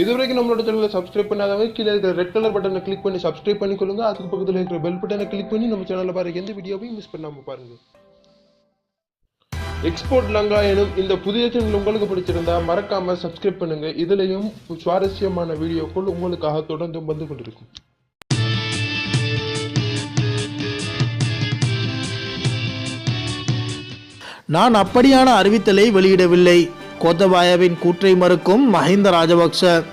இது வரைக்கும் நம்மளோட சேனலை சப்ஸ்கிரைப் பண்ணாதவங்க கீழே இருக்கிற ரெட் கலர் பட்டனை கிளிக் பண்ணி சப்ஸ்கிரைப் பண்ணிக்கொள்ளுங்க. அதுக்கு பக்கத்தில் இருக்கிற பெல் பட்டனை கிளிக் பண்ணி நம்ம சேனலில் பாருங்க எந்த வீடியோவையும் மிஸ் பண்ணாம பாருங்க. எக்ஸ்போர்ட் லங்கா எனும் இந்த புதிய சேனல் உங்களுக்கு பிடிச்சிருந்தா மறக்காம சப்ஸ்கிரைப் பண்ணுங்க. இதுலயும் சுவாரஸ்யமான வீடியோக்கள் உங்களுக்காக தொடர்ந்து வந்து கொண்டிருக்கும். நான் அப்படியான அறிவித்தலை வெளியிடவில்லை. கோத்தபாயவின் கூற்றை மறுக்கும் மஹிந்த ராஜபக்ச.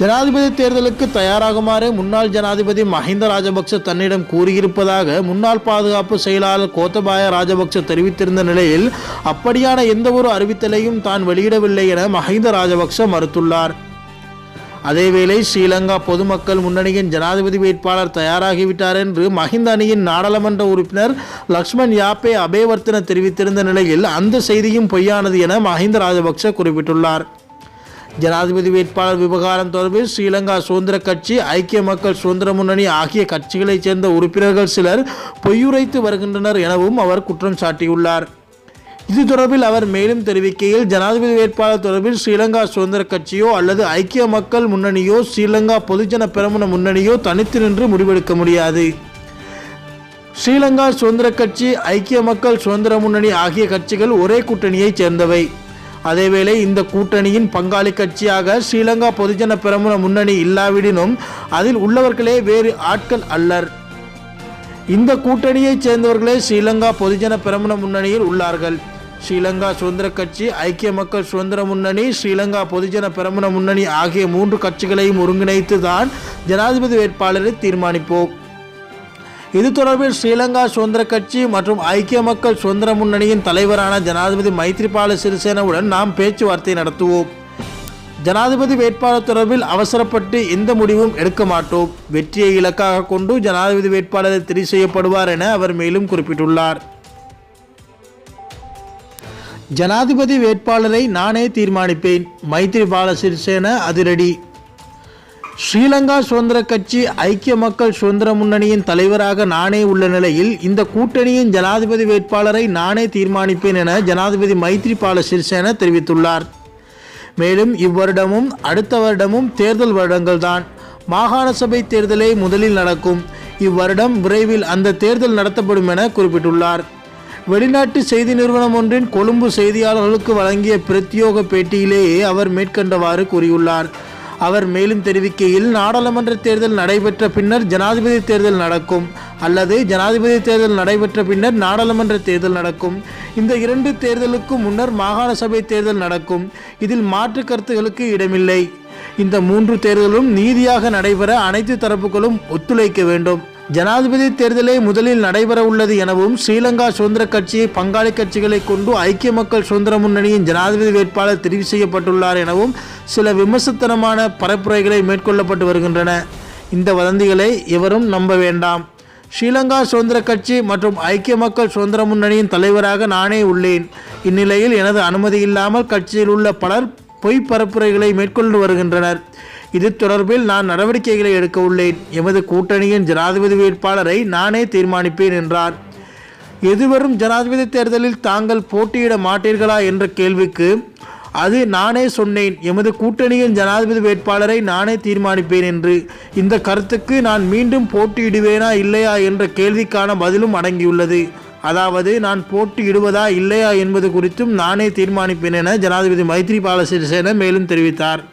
ஜனாதிபதி தேர்தலுக்கு தயாராகுமாறு முன்னாள் ஜனாதிபதி மஹிந்த ராஜபக்ச தன்னிடம் கூறியிருப்பதாக முன்னாள் பாதுகாப்பு செயலாளர் கோத்தபாய ராஜபக்ச தெரிவித்திருந்த நிலையில் அப்படியான எந்த ஒரு அறிவித்தலையும் தான் வெளியிடவில்லை என மஹிந்த ராஜபக்ச மறுத்துள்ளார். அதேவேளை ஸ்ரீலங்கா பொதுமக்கள் முன்னணியின் ஜனாதிபதி வேட்பாளர் தயாராகிவிட்டார் என்று மஹிந்த அணியின் நாடாளுமன்ற உறுப்பினர் லக்ஷ்மண் யாப்பே அபேவர்த்தன தெரிவித்திருந்த நிலையில் அந்த செய்தியும் பொய்யானது என மஹிந்த ராஜபக்ச குறிப்பிட்டுள்ளார். ஜனாதிபதி வேட்பாளர் விவகாரம் தொடர்பில் ஸ்ரீலங்கா சுதந்திர கட்சி ஐக்கிய மக்கள் சுதந்திர முன்னணி ஆகிய கட்சிகளைச் சேர்ந்த உறுப்பினர்கள் சிலர் பொய்யுரைத்து வருகின்றனர் எனவும் அவர் குற்றம் சாட்டியுள்ளார். இது தொடர்பில் அவர் மேலும் தெரிவிக்கையில் ஜனாதிபதி வேட்பாளர் தொடர்பில் ஸ்ரீலங்கா சுதந்திர கட்சியோ அல்லது ஐக்கிய மக்கள் முன்னணியோ ஸ்ரீலங்கா பொதுஜன பெரமுன முன்னணியோ தனித்து நின்று முடிவெடுக்க முடியாது. ஸ்ரீலங்கா சுதந்திர கட்சி ஐக்கிய மக்கள் சுதந்திர முன்னணி ஆகிய கட்சிகள் ஒரே கூட்டணியைச் சேர்ந்தவை. அதேவேளை இந்த கூட்டணியின் பங்காளி கட்சியாக ஸ்ரீலங்கா பொதுஜன பிரமுன முன்னணி இல்லாவிடினும் அதில் உள்ளவர்களே வேறு ஆட்கள் அல்லர். இந்த கூட்டணியைச் சேர்ந்தவர்களே ஸ்ரீலங்கா பொதுஜன பெரமுன முன்னணியில் உள்ளார்கள். ஸ்ரீலங்கா சுதந்திர கட்சி ஐக்கிய மக்கள் சுதந்திர முன்னணி ஸ்ரீலங்கா பொதுஜன பெரமுன முன்னணி ஆகிய மூன்று கட்சிகளையும் ஒருங்கிணைத்து தான் ஜனாதிபதி வேட்பாளரை தீர்மானிப்போம். இது தொடர்பில் ஸ்ரீலங்கா சுதந்திர கட்சி மற்றும் ஐக்கிய மக்கள் சுதந்திர முன்னணியின் தலைவரான ஜனாதிபதி மைத்ரிபால சிறிசேனவுடன் நாம் பேச்சுவார்த்தை நடத்துவோம். ஜனாதிபதி வேட்பாளர் தொடர்பில் அவசரப்பட்டு எந்த முடிவும் எடுக்க மாட்டோம். வெற்றியை இலக்காக கொண்டு ஜனாதிபதி வேட்பாளர் தெரிவு செய்யப்படுவார் என அவர் மேலும் குறிப்பிட்டுள்ளார். ஜனாதிபதி வேட்பாளரை நானே தீர்மானிப்பேன். மைத்ரிபால சிறிசேன அதிரடி. ஸ்ரீலங்கா சுதந்திர கட்சி ஐக்கிய மக்கள் சுதந்திர முன்னணியின் தலைவராக நானே உள்ள நிலையில் இந்த கூட்டணியின் ஜனாதிபதி வேட்பாளரை நானே தீர்மானிப்பேன் என ஜனாதிபதி மைத்ரிபால சிறிசேன தெரிவித்துள்ளார். மேலும் இவ்வருடமும் அடுத்த வருடமும் தேர்தல் வருடங்கள்தான் மாகாண சபை தேர்தலே முதலில் நடக்கும். இவ்வருடம் விரைவில் அந்த தேர்தல் நடத்தப்படும் என குறிப்பிட்டுள்ளார். வெளிநாட்டு செய்தி நிறுவனம் ஒன்றின் கொழும்பு செய்தியாளர்களுக்கு வழங்கிய பிரத்யோக பேட்டியிலேயே அவர் மேற்கண்டவாறு கூறியுள்ளார். அவர் மேலும் தெரிவிக்கையில் நாடாளுமன்ற தேர்தல் நடைபெற்ற பின்னர் ஜனாதிபதி தேர்தல் நடக்கும் அல்லது ஜனாதிபதி தேர்தல் நடைபெற்ற பின்னர் நாடாளுமன்ற தேர்தல் நடக்கும். இந்த இரண்டு தேர்தலுக்கும் முன்னர் மாகாண சபை தேர்தல் நடக்கும். இதில் மாற்று கருத்துகளுக்கு இடமில்லை. இந்த மூன்று தேர்தலும் நீதியாக நடைபெற அனைத்து தரப்புகளும் ஒத்துழைக்க வேண்டும். ஜனாதிபதி தேர்தலே முதலில் நடைபெற உள்ளது எனவும் ஸ்ரீலங்கா சுதந்திர கட்சியை பங்காளி கட்சிகளை கொண்டு ஐக்கிய மக்கள் சுதந்திர முன்னணியின் ஜனாதிபதி வேட்பாளர் தெரிவு செய்யப்பட்டுள்ளார் எனவும் சில விமர்சத்தனமான பரப்புரைகளை மேற்கொள்ளப்பட்டு வருகின்றன. இந்த வதந்திகளை எவரும் நம்ப வேண்டாம். ஸ்ரீலங்கா சுதந்திர கட்சி மற்றும் ஐக்கிய மக்கள் சுதந்திர முன்னணியின் தலைவராக நானே உள்ளேன். இந்நிலையில் எனது அனுமதி இல்லாமல் கட்சியில் உள்ள பலர் பொய் பரப்புரைகளை மேற்கொண்டு வருகின்றனர். இது தொடர்பில் நான் நடவடிக்கைகளை எடுக்க உள்ளேன். எமது கூட்டணியின் ஜனாதிபதி வேட்பாளரை நானே தீர்மானிப்பேன் என்றார். எதிர்வரும் ஜனாதிபதி தேர்தலில் தாங்கள் போட்டியிட மாட்டீர்களா என்ற கேள்விக்கு அது நானே சொன்னேன். எமது கூட்டணியின் ஜனாதிபதி வேட்பாளரை நானே தீர்மானிப்பேன் என்று. இந்த கருத்துக்கு நான் மீண்டும் போட்டியிடுவேனா இல்லையா என்ற கேள்விக்கான பதிலும் அடங்கியுள்ளது. அதாவது நான் போட்டியிடுவதா இல்லையா என்பது குறித்தும் நானே தீர்மானிப்பேன் என ஜனாதிபதி மைத்ரிபால சிறிசேன மேலும் தெரிவித்தார்.